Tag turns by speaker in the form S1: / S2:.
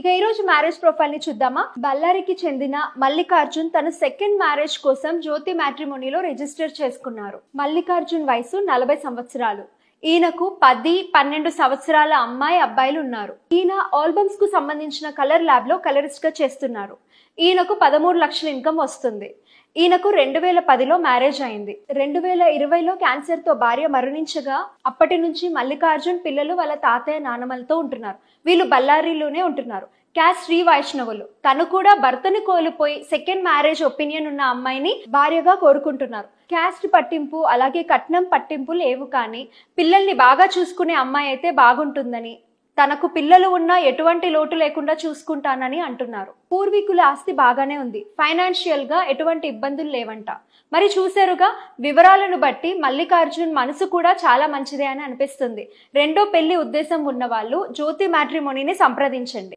S1: ఇక ఈ రోజు మ్యారేజ్ ప్రొఫైల్ని చూద్దామా? బళ్ళారికి చెందిన మల్లికార్జున్ తన సెకండ్ మ్యారేజ్ కోసం జ్యోతి మ్యాట్రిమోనీలో రిజిస్టర్ చేసుకున్నారు. మల్లికార్జున్ వయసు నలభై సంవత్సరాలు. ఈయనకు పది పన్నెండు సంవత్సరాల అమ్మాయి అబ్బాయిలు ఉన్నారు. ఈయన ఆల్బమ్స్కు సంబంధించిన కలర్ ల్యాబ్లో కలరిస్ట్గా చేస్తున్నారు. ఈయనకు పదమూడు లక్షల ఇన్కమ్ వస్తుంది. ఈయనకు రెండు వేల పదిలో మ్యారేజ్ అయింది. రెండు వేల ఇరవైలో క్యాన్సర్తో భార్య మరణించగా అప్పటి నుంచి మల్లికార్జున్ పిల్లలు వాళ్ళ తాతయ్య నానమ్మలతో ఉంటున్నారు. వీళ్ళు బళ్ళారిలోనే ఉంటున్నారు. క్యాస్ట్ శ్రీ వైష్ణవులు. తను కూడా భర్తను కోల్పోయి సెకండ్ మ్యారేజ్ ఒపీనియన్ ఉన్న అమ్మాయిని భార్యగా కోరుకుంటున్నారు. క్యాస్ట్ పట్టింపు అలాగే కట్నం పట్టింపు లేవు కానీ పిల్లల్ని బాగా చూసుకునే అమ్మాయి అయితే బాగుంటుందని తనకు పిల్లలు ఉన్నా ఎటువంటి లోటు లేకుండా చూసుకుంటానని అంటున్నారు. పూర్వీకుల ఆస్తి బాగానే ఉంది. ఫైనాన్షియల్గా ఎటువంటి ఇబ్బందులు లేవంట. మరి చూసారుగా వివరాలను బట్టి మల్లికార్జున్ మనసు కూడా చాలా మంచిదే అని అనిపిస్తుంది. రెండో పెళ్ళి ఉద్దేశం ఉన్న వాళ్ళు జ్యోతి మ్యాట్రిమోనీని సంప్రదించండి.